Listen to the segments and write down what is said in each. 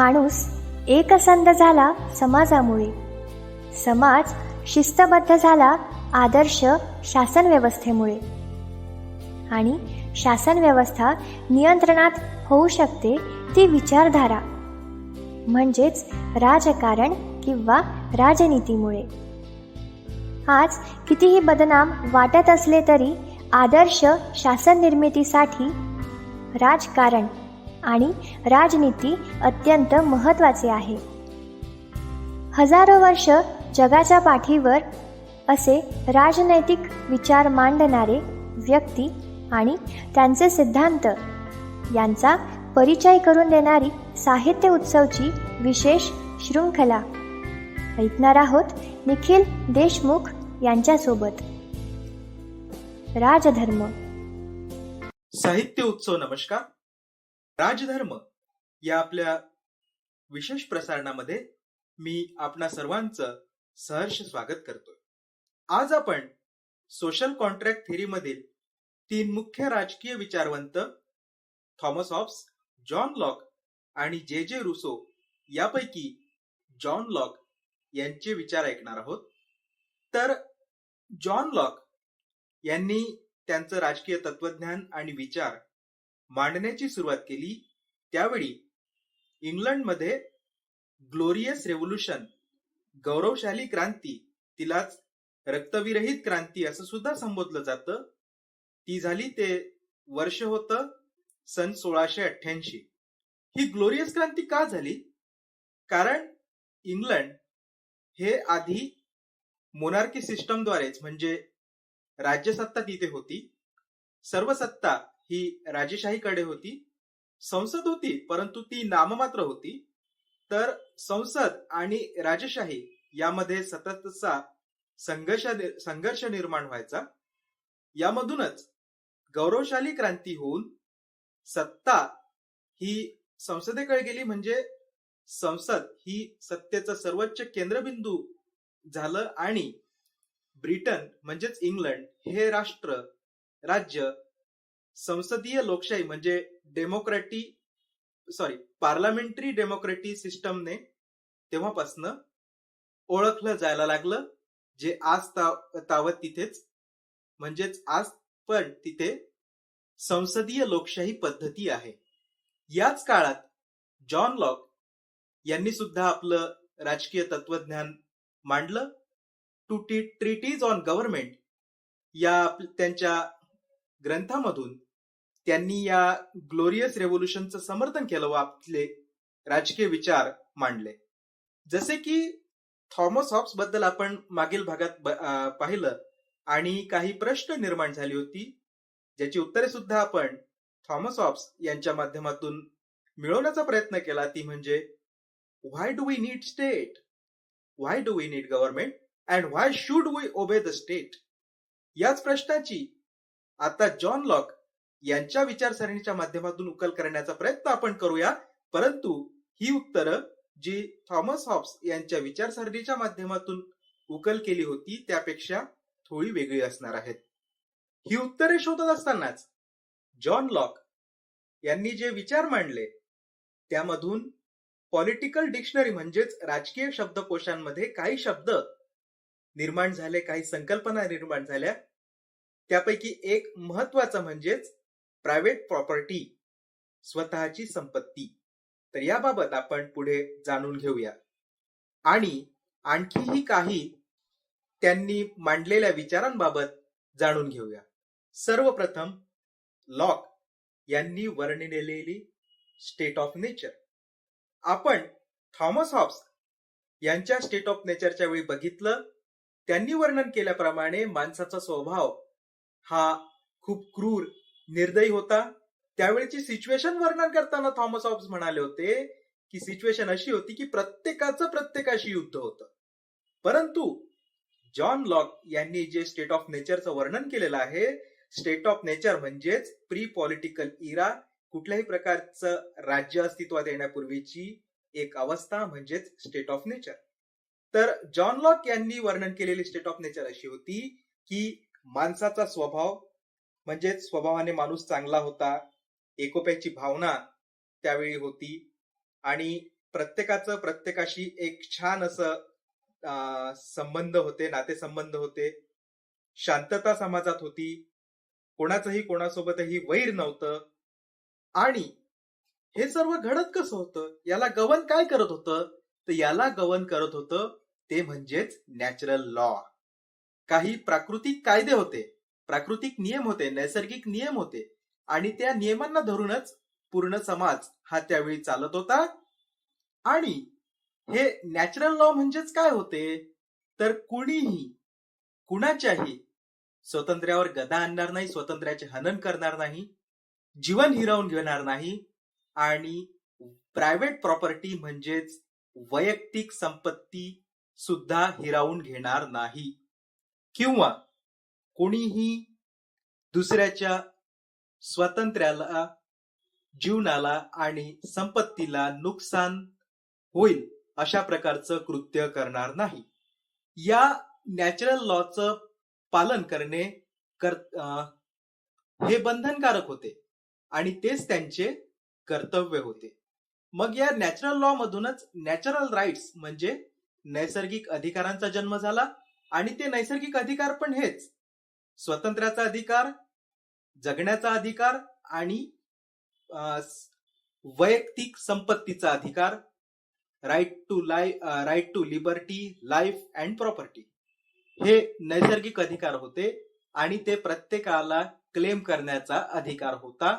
माणूस एकसंध झाला समाजामुळे. समाज शिस्तबद्ध झाला आदर्श शासन व्यवस्थेमुळे आणि शासन व्यवस्था नियंत्रणात होऊ शकते ती विचारधारा. म्हणजेच राजकारण किंवा राजनीतीमुळे. आज कितीही बदनाम वाटत असले तरी आदर्श शासन निर्मितीसाठी राजकारण आणि राजनीती अत्यंत महत्त्वाचे आहे. हजारो वर्ष जगाच्या पाठीवर असे राजनैतिक विचार मांडणारे व्यक्ती आणि त्यांचे सिद्धांत यांचा परिचय करून देणारी साहित्य उत्सवची विशेष शृंखला. ऐकणार आहोत निखिल देशमुख यांच्यासोबत. राजधर्म. साहित्य उत्सव नमस्कार. राजधर्म या आपल्या विशेष प्रसारणामध्ये मी आपणा सर्वांचं सहर्ष स्वागत करतोय. आज आपण सोशल कॉन्ट्रॅक्ट थेरीमधील तीन मुख्य राजकीय विचारवंत थॉमस हॉब्स जॉन लॉक आणि जे जे रुसो यापैकी जॉन लॉक यांचे विचार ऐकणार आहोत. तर जॉन लॉक यांनी त्यांचं राजकीय तत्वज्ञान आणि विचार मांडण्याची सुरुवात केली. त्यावेळी इंग्लंडमध्ये ग्लोरियस रेव्होल्युशन गौरवशाली क्रांती तिलाच रक्तविरहित क्रांती असं सुद्धा संबोधलं जातं. ती झाली ते वर्ष होतं सन सोळाशे अठ्ठ्याऐंशी. ही ग्लोरियस क्रांती का झाली? कारण इंग्लंड हे आधी मोनार्की सिस्टमद्वारेच म्हणजे राज्यसत्ता तिथे होती. सर्व सत्ता ही राजेशाहीकडे होती. संसद होती परंतु ती नाममात्र होती. तर संसद आणि राजेशाही यामध्ये सततचा संघर्ष संघर्ष निर्माण व्हायचा. यामधूनच गौरवशाली क्रांती होऊन सत्ता ही संसदेकडे गेली म्हणजे संसद ही सत्तेचं सर्वोच्च केंद्रबिंदू झालं आणि ब्रिटन म्हणजेच इंग्लंड हे राष्ट्र राज्य संसदीय लोकशाही म्हणजे डेमोक्रॅटी सॉरी पार्लमेंटरी डेमोक्रॅटी सिस्टमने तेव्हापासनं ओळखलं जायला लागलं जे आज ताव तावत तिथेच म्हणजेच आज पण तिथे संसदीय लोकशाही पद्धती आहे. याच काळात जॉन लॉक यांनी सुद्धा आपलं राजकीय तत्वज्ञान मांडलं. Two treatises on government या त्यांच्या ग्रंथामधून त्यांनी या ग्लोरियस रेव्होल्युशनचं समर्थन केलं व आपले राजकीय विचार मांडले. जसे की थॉमस हॉब्सबद्दल आपण मागील भागात पाहिलं आणि काही प्रश्न निर्माण झाली होती ज्याची उत्तरे सुद्धा आपण थॉमस हॉब्स यांच्या माध्यमातून मिळवण्याचा प्रयत्न केला. ती म्हणजे why do we need state why do we need government and why should we obey the state याच प्रश्नाची आता जॉन लॉक यांच्या विचारसरणीच्या माध्यमातून उकल करण्याचा प्रयत्न आपण करूया. परंतु ही उत्तरं जी थॉमस हॉब्स यांच्या विचारसरणीच्या माध्यमातून उकल केली होती त्यापेक्षा थोडी वेगळी असणार आहेत ही उत्तरे शोधत असतानाच जॉन लॉक यांनी जे विचार मांडले त्यामधून पॉलिटिकल डिक्शनरी म्हणजेच राजकीय शब्दकोशांमध्ये काही शब्द निर्माण झाले काही संकल्पना निर्माण झाल्या त्यापैकी एक महत्त्वाचा म्हणजेच प्रायव्हेट प्रॉपर्टी स्वतःची संपत्ती. तर याबाबत आपण पुढे जाणून घेऊया. आणि आणखीही काही त्यांनी मांडलेल्या विचारांबाबत जाणून घेऊया. सर्वप्रथम लॉक यांनी वर्णिलेली स्टेट ऑफ नेचर आपण थॉमस हॉब्स यांच्या स्टेट ऑफ नेचरच्या वेळी बघितलं. त्यांनी वर्णन केल्याप्रमाणे माणसाचा स्वभाव हा खूप क्रूर निर्दयी होता. त्यावेळेची सिच्युएशन वर्णन करताना थॉमस ऑब्स म्हणाले होते की सिच्युएशन अशी होती की प्रत्येकाचं प्रत्येकाशी युद्ध होतं. परंतु जॉन लॉक यांनी जे स्टेट ऑफ नेचरचं वर्णन केलेलं आहे स्टेट ऑफ नेचर म्हणजेच प्री पॉलिटिकल इरा कुठल्याही प्रकारचं राज्य अस्तित्वात येण्यापूर्वीची एक अवस्था म्हणजेच स्टेट ऑफ नेचर तर जॉन लॉक यांनी वर्णन केलेली स्टेट ऑफ नेचर अशी होती की माणसाचा स्वभाव म्हणजेच स्वभावाने माणूस चांगला होता एकोप्याची भावना त्यावेळी होती आणि प्रत्येकाचं प्रत्येकाशी एक छान असं संबंध होते नातेसंबंध होते. शांतता समाजात होती. कोणाचंही कोणासोबतही वैर नव्हतं. आणि हे सर्व घडत कसं होतं? याला गवन काय करत होतं? तर याला गवन करत होतं ते म्हणजेच नॅचरल लॉ काही प्राकृतिक कायदे होते प्राकृतिक नियम होते नैसर्गिक नियम होते आणि त्या नियमांना धरूनच पूर्ण समाज हा त्यावेळी चालत होता. आणि हे नॅचरल लॉ म्हणजेच काय होते? तर कुणीही कुणाच्याही स्वातंत्र्यावर गदा आणणार नाही स्वातंत्र्याचे हनन करणार नाही जीवन हिरावून घेणार नाही आणि प्रायव्हेट प्रॉपर्टी म्हणजेच वैयक्तिक संपत्ती सुद्धा हिरावून घेणार नाही. किंवा कोणीही दुसऱ्याच्या स्वातंत्र्याला जीवनाला आणि संपत्तीला नुकसान होईल अशा प्रकारचं कृत्य करणार नाही. या नॅचरल लॉचं पालन करणे कर आ, हे बंधनकारक होते आणि तेच त्यांचे कर्तव्य होते. मग या नॅचरल लॉ मधूनच नॅचरल राईट्स म्हणजे नैसर्गिक अधिकारांचा जन्म झाला आणि ते नैसर्गिक अधिकार पण हेच. स्वातंत्र्याचा अधिकार जगण्याचा अधिकार आणि वैयक्तिक संपत्तीचा अधिकार right to life right to liberty life and property हे नैसर्गिक अधिकार होते आणि ते प्रत्येकाला क्लेम करण्याचा अधिकार होता.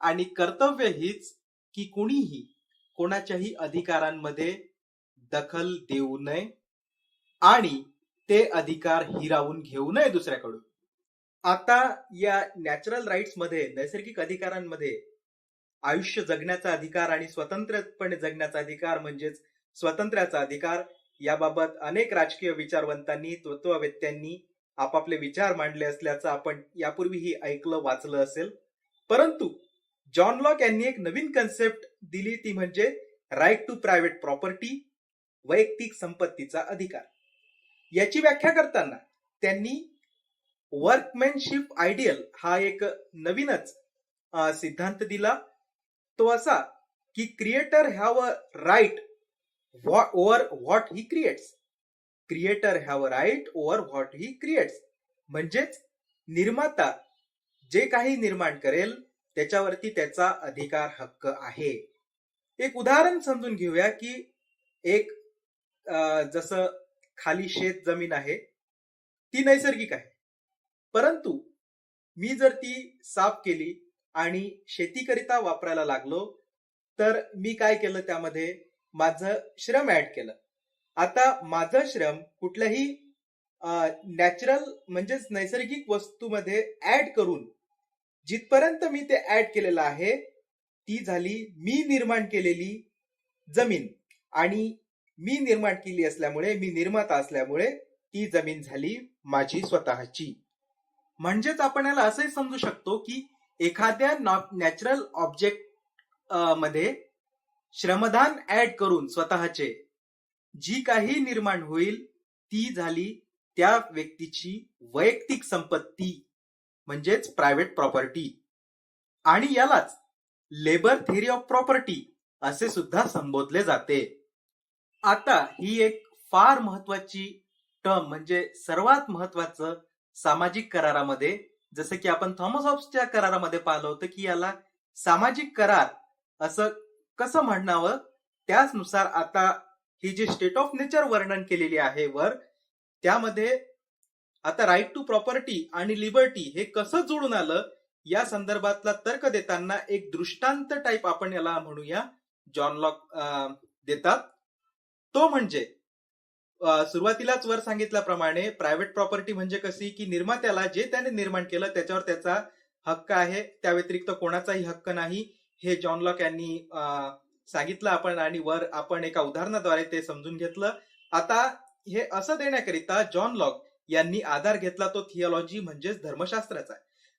आणि कर्तव्य हीच की कुणीही कोणाच्याही अधिकारांमध्ये दखल देऊ नये. आणि ते अधिकार हिरावून घेऊ नये दुसऱ्याकडून. आता या नॅचरल राईट्समध्ये नैसर्गिक अधिकारांमध्ये आयुष्य जगण्याचा अधिकार आणि स्वतंत्रपणे जगण्याचा अधिकार म्हणजेच स्वातंत्र्याचा अधिकार याबाबत अनेक राजकीय विचारवंतांनी तत्ववेत्यांनी आपापले विचार मांडले असल्याचं आपण यापूर्वीही ऐकलं वाचलं असेल. परंतु जॉन लॉक यांनी एक नवीन कन्सेप्ट दिली ती म्हणजे राईट टू प्रायव्हेट प्रॉपर्टी वैयक्तिक संपत्तीचा अधिकार. याची व्याख्या करताना त्यांनी वर्कमॅनशिप आयडियल हा एक नवीनच सिद्धांत दिला. तो असा की creator have a right over what he creates creator have a right over what he creates म्हणजेच निर्माता जे काही निर्माण करेल त्याच्यावरती त्याचा अधिकार हक्क आहे. एक उदाहरण समजून घेऊया की एक जसं खाली शेत जमीन आहे ती नैसर्गिक आहे. परंतु मी जर ती साफ केली आणि शेतीकरिता वापरायला लागलो तर मी काय केलं त्यामध्ये? माझं श्रम ऍड केलं. आता माझं श्रम कुठल्याही नॅचरल म्हणजेच नैसर्गिक वस्तूमध्ये ऍड करून जिथपर्यंत मी ते ऍड केलेलं आहे ती झाली मी निर्माण केलेली जमीन आणि मी निर्माण केली असल्यामुळे मी निर्माता असल्यामुळे ती जमीन झाली माझी स्वतःची. म्हणजेच आपण याला असंही समजू शकतो की एखाद्या नॅचरल ऑब्जेक्टमध्ये श्रमदान ऍड करून स्वतःचे जी काही निर्माण होईल ती झाली त्या व्यक्तीची वैयक्तिक संपत्ती म्हणजेच प्रायव्हेट प्रॉपर्टी आणि यालाच लेबर थेरी ऑफ प्रॉपर्टी असे सुद्धा संबोधले जाते. आता ही एक फार महत्वाची टर्म म्हणजे सर्वात महत्वाचं सामाजिक करारामध्ये जसं की आपण थॉमस हॉब्सच्या करारामध्ये पाहिलं होतं की याला सामाजिक करार असं कसं म्हणावं? त्याचनुसार आता ही जी स्टेट ऑफ नेचर वर्णन केलेली आहे वर त्यामध्ये आता राईट टू प्रॉपर्टी आणि लिबर्टी हे कसं जुळून आलं? या संदर्भातला तर्क देताना एक दृष्टांत टाईप आपण याला म्हणूया जॉन लॉक देतात. तो म्हणजे सुरुवातीलाच वर सांगितल्याप्रमाणे प्रायव्हेट प्रॉपर्टी म्हणजे कशी की निर्मात्याला जे त्याने निर्माण केलं त्याच्यावर त्याचा हक्क आहे त्या व्यतिरिक्त कोणाचाही हक्क नाही. हे जॉन लॉक यांनी सांगितलं आपण आणि वर आपण एका उदाहरणाद्वारे ते समजून घेतलं. आता हे असं देण्याकरिता जॉन लॉक यांनी आधार घेतला तो थिओलॉजी म्हणजेच धर्मशास्त्राचा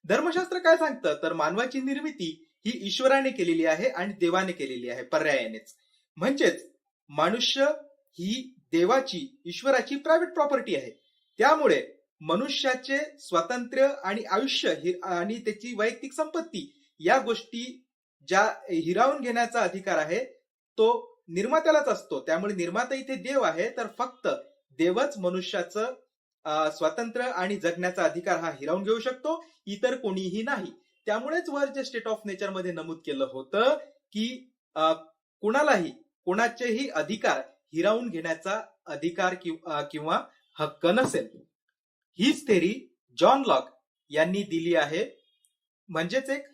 धर्मशास्त्र काय सांगतं? तर मानवाची निर्मिती ही ईश्वराने केलेली आहे आणि देवाने केलेली आहे पर्यायानेच. म्हणजेच मनुष्य ही देवाची ईश्वराची प्रायव्हेट प्रॉपर्टी आहे. त्यामुळे मनुष्याचे स्वातंत्र्य आणि आयुष्य आणि त्याची वैयक्तिक संपत्ती या गोष्टी ज्या हिरावून घेण्याचा अधिकार आहे तो निर्मात्यालाच असतो. त्यामुळे निर्माता इथे देव आहे तर फक्त देवच मनुष्याचं स्वातंत्र्य आणि जगण्याचा अधिकार हा हिरावून घेऊ शकतो. इतर कोणीही नाही. त्यामुळेच वर जे स्टेट ऑफ नेचरमध्ये नमूद केलं होतं की कुणालाही कुणाचेही अधिकार हिरावून घेण्याचा अधिकार किंवा हक्क नसेल. हीच थेरी जॉन लॉक यांनी दिली आहे. म्हणजेच एक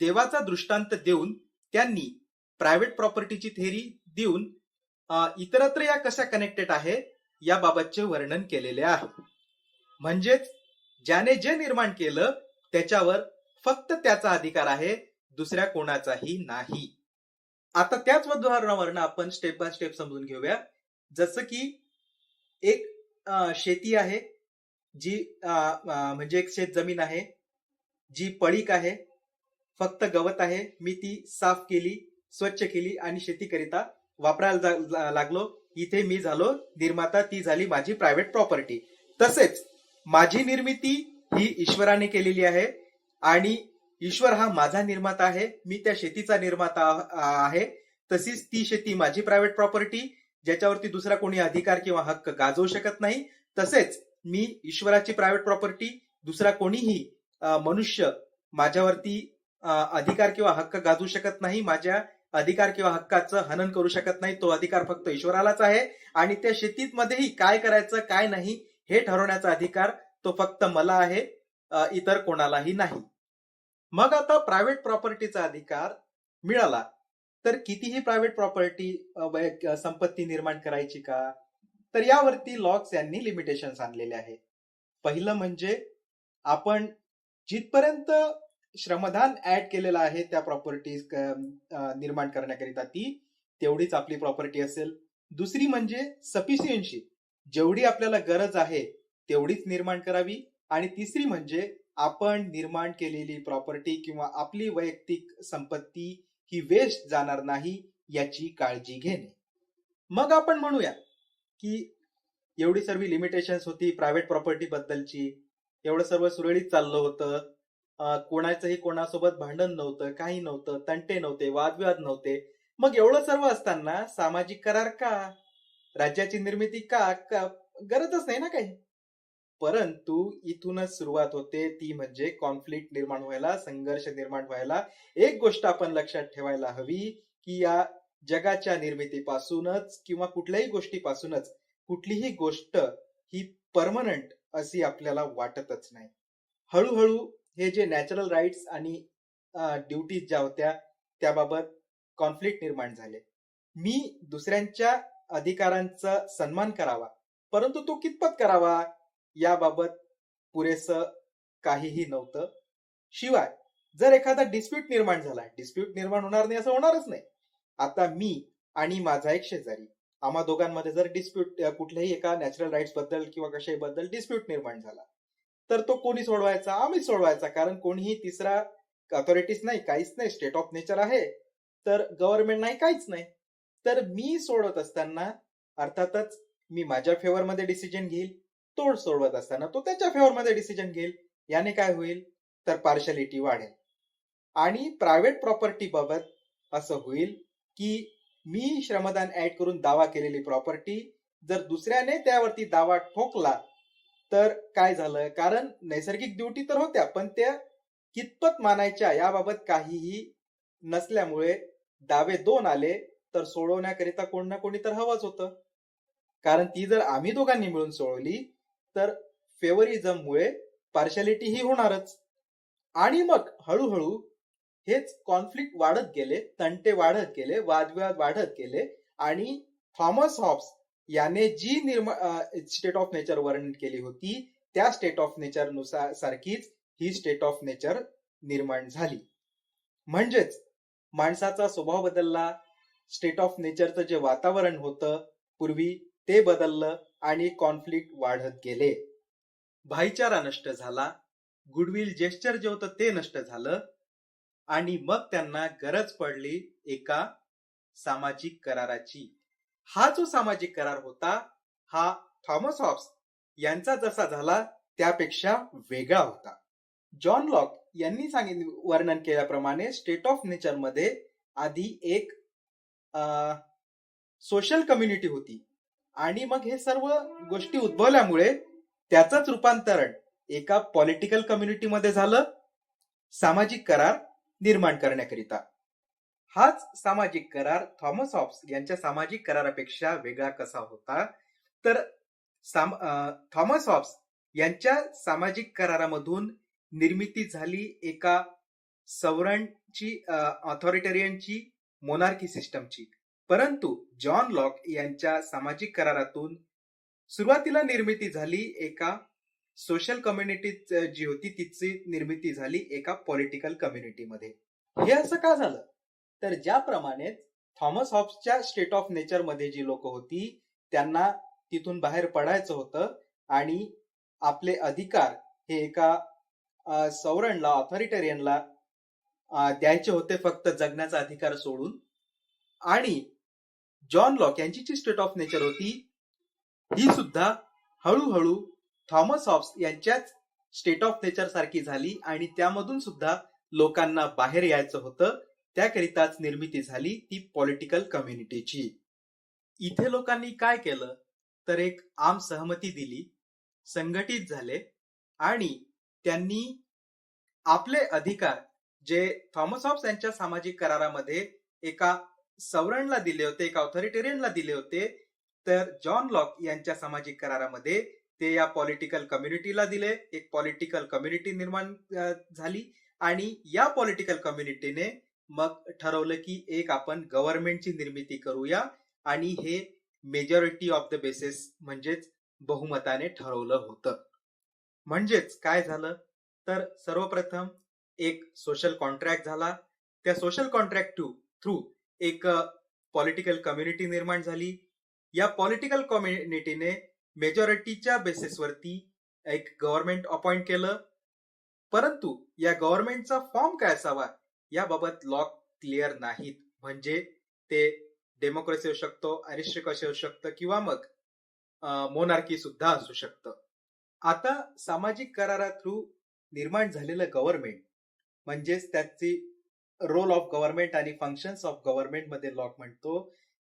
देवाचा दृष्टांत देऊन त्यांनी प्रायव्हेट प्रॉपर्टीची थेरी देऊन इतरत्र या कशा कनेक्टेड आहे याबाबतचे वर्णन केलेले आहे. म्हणजेच ज्याने जे निर्माण केलं त्याच्यावर फक्त त्याचा अधिकार आहे दुसऱ्या कोणाचाही नाही. आता त्याच उदाहरणावरनं आपण स्टेप बाय स्टेप समजून घेऊया. जसं की एक शेती आहे जी म्हणजे एक शेत जमीन आहे जी पडीक आहे फक्त गवत आहे मी ती साफ केली स्वच्छ केली आणि शेतीकरिता वापरायला जा- लागलो. इथे मी झालो निर्माता ती झाली माझी प्रायव्हेट प्रॉपर्टी तसेच माझी निर्मिती ही ईश्वराने केलेली आहे आणि ईश्वर हा माझा निर्माता आहे मी त्या शेतीचा निर्माता आहे. तशीच ती शेती माझी प्रायव्हेट प्रॉपर्टी ज्याच्यावरती दुसरा कोणी अधिकार किंवा हक्क गाजवू शकत नाही. तसेच मी ईश्वराची प्रायव्हेट प्रॉपर्टी दुसरा कोणीही मनुष्य माझ्यावरती अधिकार किंवा हक्क गाजू शकत नाही माझ्या अधिकार किंवा हक्काचं हनन करू शकत नाही तो अधिकार फक्त ईश्वरालाच आहे. आणि त्या शेतीत मध्येही काय करायचं काय नाही हे ठरवण्याचा अधिकार तो फक्त मला आहे इतर कोणालाही नाही. मग आता प्रायव्हेट प्रॉपर्टीचा अधिकार मिळाला. तर कितीही प्रायव्हेट प्रॉपर्टी संपत्ती निर्माण करायची का? तर यावरती लॉक्स यांनी लिमिटेशन आणलेले आहे पहिलं म्हणजे आपण जिथपर्यंत श्रमदान ऍड केलेलं आहे त्या प्रॉपर्टी निर्माण करण्याकरिता ती तेवढीच आपली प्रॉपर्टी असेल. दुसरी म्हणजे सफिशियन्सी जेवढी आपल्याला गरज आहे तेवढीच निर्माण करावी. आणि तिसरी म्हणजे आपण निर्माण केलेली प्रॉपर्टी किंवा आपली वैयक्तिक संपत्ती ही वेस्ट जाणार नाही याची काळजी घेणे. मग आपण म्हणूया की एवढी सर्व लिमिटेशन्स होती प्रायव्हेट प्रॉपर्टी बद्दलची. एवढं सर्व सुरळीत चाललं होतं. कोणाचंही कोणासोबत भांडण नव्हतं काही नव्हतं तंटे नव्हते वादविवाद नव्हते. मग एवढं सर्व असताना सामाजिक करार का? राज्याची निर्मिती का? का? गरजच नाही ना काही? परंतु इथूनच सुरुवात होते. ती म्हणजे कॉन्फ्लिक्ट निर्माण व्हायला संघर्ष निर्माण व्हायला. एक गोष्ट आपण लक्षात ठेवायला हवी की या जगाच्या निर्मितीपासूनच किंवा कुठल्याही गोष्टीपासूनच कुठलीही गोष्ट ही परमनंट अशी आपल्याला वाटतच नाही. हळूहळू हे जे नॅचरल राईट्स आणि ड्युटीज ज्या होत्या त्याबाबत कॉन्फ्लिक्ट निर्माण झाले. मी दुसऱ्यांच्या अधिकारांचा सन्मान करावा परंतु तो कितपत करावा? याबाबत पुरेसं काहीही नव्हतं. शिवाय जर एखादा डिस्प्यूट निर्माण झाला डिस्प्यूट निर्माण होणार नाही असं होणारच नाही. आता मी आणि माझा एक शेजारी आम्हा दोघांमध्ये जर डिस्प्यूट कुठल्याही एका नॅचरल राईट्सबद्दल किंवा कशाही बद्दल डिस्प्यूट निर्माण झाला तर तो कोणी सोडवायचा? आम्ही सोडवायचा कारण कोणीही तिसरा अथॉरिटीज नाही काहीच नाही स्टेट ऑफ नेचर आहे. तर गव्हर्नमेंट नाही काहीच नाही. तर मी सोडवत असताना अर्थातच मी माझ्या फेवरमध्ये डिसिजन घेईल. तोड सोडवत असताना तो त्याच्या फेवरमध्ये डिसिजन घेईल. याने काय होईल? तर पार्शालिटी वाढेल. आणि प्रायव्हेट प्रॉपर्टी बाबत असं होईल की मी श्रमदान ऍड करून दावा केलेली प्रॉपर्टी जर दुसऱ्याने त्यावरती दावा ठोकला तर काय झालं? कारण नैसर्गिक ड्युटी तर होत्या पण त्या कितपत मानायच्या याबाबत काहीही नसल्यामुळे दावे दोन आले तर सोडवण्याकरिता कोण ना कोणी तर हवंच होतं. कारण ती जर आम्ही दोघांनी मिळून सोडवली तर फेवरिझममुळे पार्शॅलिटी ही होणारच. आणि मग हळूहळू हेच कॉन्फ्लिक्ट वाढत गेले तंटे वाढत गेले वादविवाद वाढत गेले आणि थॉमस हॉब्स याने जी निर्मा स्टेट ऑफ नेचर वर्णन केली होती त्या स्टेट ऑफ नेचरनुसार सारखीच ही स्टेट ऑफ नेचर निर्माण झाली. म्हणजेच माणसाचा स्वभाव बदलला स्टेट ऑफ नेचरचं जे वातावरण होतं पूर्वी ते बदललं आणि कॉन्फ्लिक्ट वाढत गेले. भाईचारा नष्ट झाला. गुडविल जेस्चर जे होतं ते नष्ट झालं. आणि मग त्यांना गरज पडली एका सामाजिक कराराची. हा जो सामाजिक करार होता हा थॉमस हॉब्स यांचा जसा झाला त्यापेक्षा वेगळा होता. जॉन लॉक यांनी सांगितले वर्णन केल्याप्रमाणे स्टेट ऑफ नेचरमध्ये आधी एक सोशल कम्युनिटी होती. आणि मग हे सर्व गोष्टी उद्भवल्यामुळे त्याचंच रूपांतरण एका पॉलिटिकल कम्युनिटीमध्ये झालं सामाजिक करार निर्माण करण्याकरिता. हाच सामाजिक करार थॉमस हॉब्स यांच्या सामाजिक करारापेक्षा वेगळा कसा होता? तर साम थॉमस हॉब्स यांच्या सामाजिक करारामधून निर्मिती झाली एका सवरणची ऑथॉरिटेरियनची मोनार्की सिस्टमची परंतु जॉन लॉक यांच्या सामाजिक करारातून सुरुवातीला निर्मिती झाली एका सोशल कम्युनिटी जी होती तिची निर्मिती झाली एका पॉलिटिकल कम्युनिटीमध्ये. हे असं का झालं? तर ज्याप्रमाणे थॉमस हॉब्सच्या स्टेट ऑफ नेचरमध्ये जी लोक होती त्यांना तिथून बाहेर पडायचं होतं आणि आपले अधिकार हे एका सौरणला ऑथॉरिटेरियनला द्यायचे होते फक्त जगण्याचा अधिकार सोडून. आणि जॉन लॉक यांची जी स्टेट ऑफ नेचर होती ही सुद्धा हळूहळू थॉमस हॉब्स यांच्याच स्टेट ऑफ नेचर सारखी झाली आणि त्यामधून सुद्धा लोकांना बाहेर यायचं होतं. त्याकरिताच निर्मिती झाली ती पॉलिटिकल कम्युनिटीची इथे लोकांनी काय केलं? तर एक आम सहमती दिली संघटित झाले आणि त्यांनी आपले अधिकार जे थॉमस हॉब्स यांच्या सामाजिक करारामध्ये एका सवरणला दिले होते एका ऑथॉरिटेरियनला दिले होते तर जॉन लॉक यांच्या सामाजिक करारामध्ये ते या पॉलिटिकल कम्युनिटीला दिले. एक पॉलिटिकल कम्युनिटी निर्माण झाली आणि या पॉलिटिकल कम्युनिटीने मग ठरवलं की एक आपण गव्हर्नमेंटची निर्मिती करूया आणि हे मेजॉरिटी ऑफ द बेसिस म्हणजेच बहुमताने ठरवलं होतं. म्हणजेच काय झालं? तर सर्वप्रथम एक सोशल कॉन्ट्रॅक्ट झाला. त्या सोशल कॉन्ट्रॅक्ट थ्रू एक पॉलिटिकल कम्युनिटी निर्माण झाली. या पॉलिटिकल कम्युनिटीने मेजॉरिटीच्या बेसिसवरती एक गव्हर्नमेंट अपॉइंट केलं. परंतु या गव्हर्नमेंटचा फॉर्म काय असावा याबाबत लॉ क्लिअर नाहीत. म्हणजे ते डेमोक्रेसी असू शकतो अरिस्टिकॉसी असू शकतं किंवा मग मोनार्की सुद्धा असू शकतं. आता सामाजिक करारा थ्रू निर्माण झालेलं गव्हर्नमेंट म्हणजेच त्याची रोल ऑफ गव्हर्नमेंट आणि फंक्शन्स ऑफ गव्हर्नमेंटमध्ये लॉक म्हणतो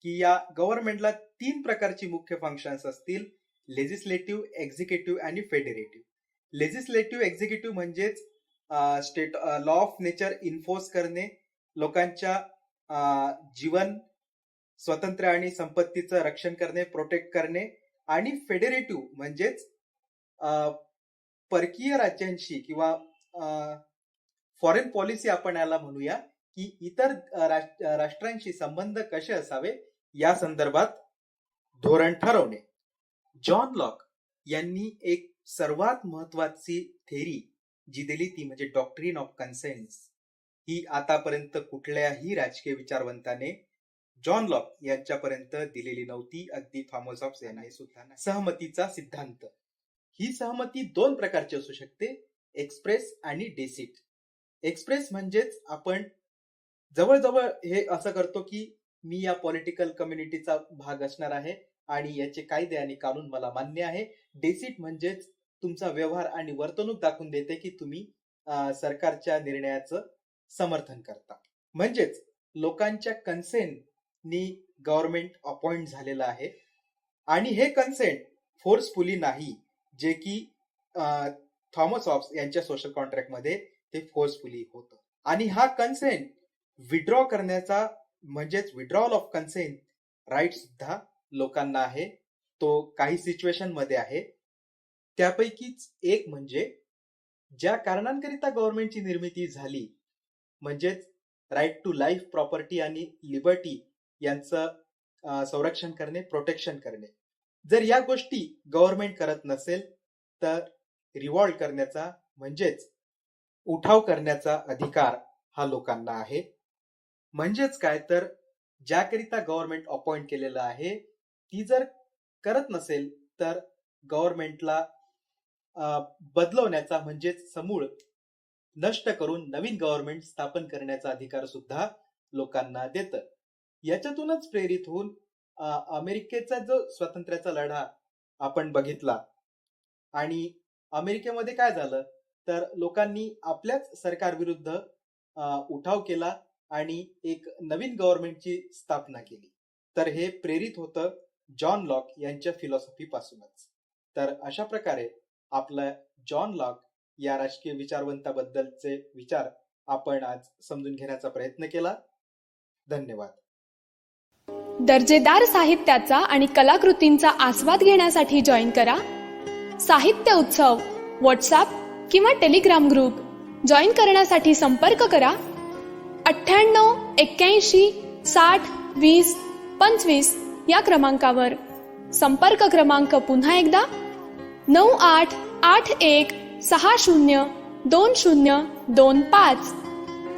की या गव्हर्नमेंटला तीन प्रकारची मुख्य फंक्शन्स असतील लेजिस्लेटिव्ह एक्झिक्युटिव्ह आणि फेडरेटिव्ह लेजिस्लेटिव्ह एक्झिक्युटिव्ह म्हणजेच state law of nature enforce करणे लोकांच्या जीवन स्वातंत्र्य आणि संपत्तीचं रक्षण करणे प्रोटेक्ट करणे आणि फेडरेटिव्ह म्हणजेच परकीय राज्यांशी किंवा फॉरेन पॉलिसी आपण याला म्हणूया की इतर राष्ट्रांशी संबंध कसे असावे या संदर्भात धोरण ठरवणे. जॉन लॉक यांनी एक सर्वात महत्वाची थेरी जी दिली ती म्हणजे डॉक्ट्रीन ऑफ कन्सेन्स ही आतापर्यंत कुठल्याही राजकीय विचारवंताने जॉन लॉक यांच्यापर्यंत दिलेली नव्हती. अगदी थॉमस हॉब्स यांनी सुद्धा सहमतीचा सिद्धांत. ही सहमती दोन प्रकारची असू शकते. एक्सप्रेस आणि डेसिट एक्सप्रेस म्हणजेच आपण जवळजवळ हे असं करतो की मी या पॉलिटिकल कम्युनिटीचा भाग असणार आहे आणि याचे कायदे आणि कानून मला मान्य आहे. डेसिट म्हणजेच तुमचा व्यवहार आणि वर्तणूक दाखवून देते की तुम्ही सरकारच्या निर्णयाचं समर्थन करता. म्हणजेच लोकांच्या कन्सेंटनी गव्हर्नमेंट अपॉइंट झालेलं आहे. आणि हे कन्सेंट फोर्सफुली नाही. जे की थॉमस हॉब्स यांच्या सोशल कॉन्ट्रॅक्टमध्ये ते फोर्सफुली होतं. आणि हा कन्सेंट विड्रॉ करण्याचा म्हणजेच विड्रॉल ऑफ कन्सेंट राईट सुद्धा लोकांना आहे. तो काही सिच्युएशनमध्ये आहे. त्यापैकीच एक म्हणजे ज्या कारणांकरिता गव्हर्नमेंटची निर्मिती झाली म्हणजेच राईट टू लाईफ प्रॉपर्टी आणि लिबर्टी यांचं संरक्षण करणे प्रोटेक्शन करणे. जर या गोष्टी गव्हर्नमेंट करत नसेल तर रिवॉल्ड करण्याचा म्हणजेच उठाव करण्याचा अधिकार हा लोकांना आहे. म्हणजेच काय तर ज्याकरिता गव्हर्नमेंट अपॉइंट केलेलं आहे ती जर करत नसेल तर गव्हर्नमेंटला बदलवण्याचा म्हणजेच समूळ नष्ट करून नवीन गव्हर्नमेंट स्थापन करण्याचा अधिकार सुद्धा लोकांना देतं. याच्यातूनच प्रेरित होऊन अमेरिकेचा जो स्वातंत्र्याचा लढा आपण बघितला आणि अमेरिकेमध्ये काय झालं? तर लोकांनी आपल्याच सरकारविरुद्ध उठाव केला आणि एक नवीन गव्हर्नमेंटची स्थापना केली. तर हे प्रेरित होतं जॉन लॉक यांच्या फिलॉसॉफी पासूनच. तर अशा प्रकारे आपला जॉन लॉक या राजकीय विचारवंताबद्दलचे विचार आपण आज समजून घेण्याचा प्रयत्न केला. धन्यवाद. दर्जेदार साहित्याचा आणि कलाकृतींचा आस्वाद घेण्यासाठी जॉईन करा. साहित्य उत्सव व्हॉट्सअप किंवा टेलिग्राम ग्रुप. जॉईन करण्यासाठी संपर्क करा. अठ्ठ्याण्णव एक्क्याऐंशी साठ वीस पंचवीस या क्रमांकावर. संपर्क क्रमांक पुन्हा एकदा. नऊ आठ आठ एक सहा शून्य दोन शून्य दोन पाच.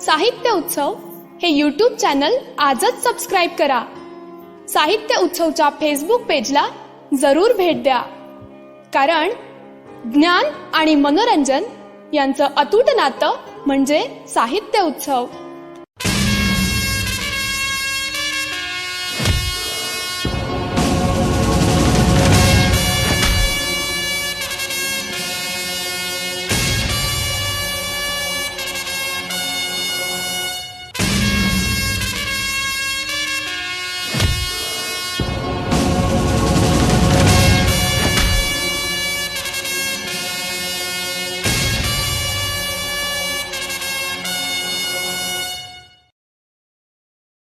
साहित्य उत्सव हे यूट्यूब चॅनल आजच सबस्क्राईब करा. साहित्य उत्सवच्या फेसबुक पेजला जरूर भेट द्या. कारण ज्ञान आणि मनोरंजन यांचं अतूट नातं म्हणजे साहित्य उत्सव.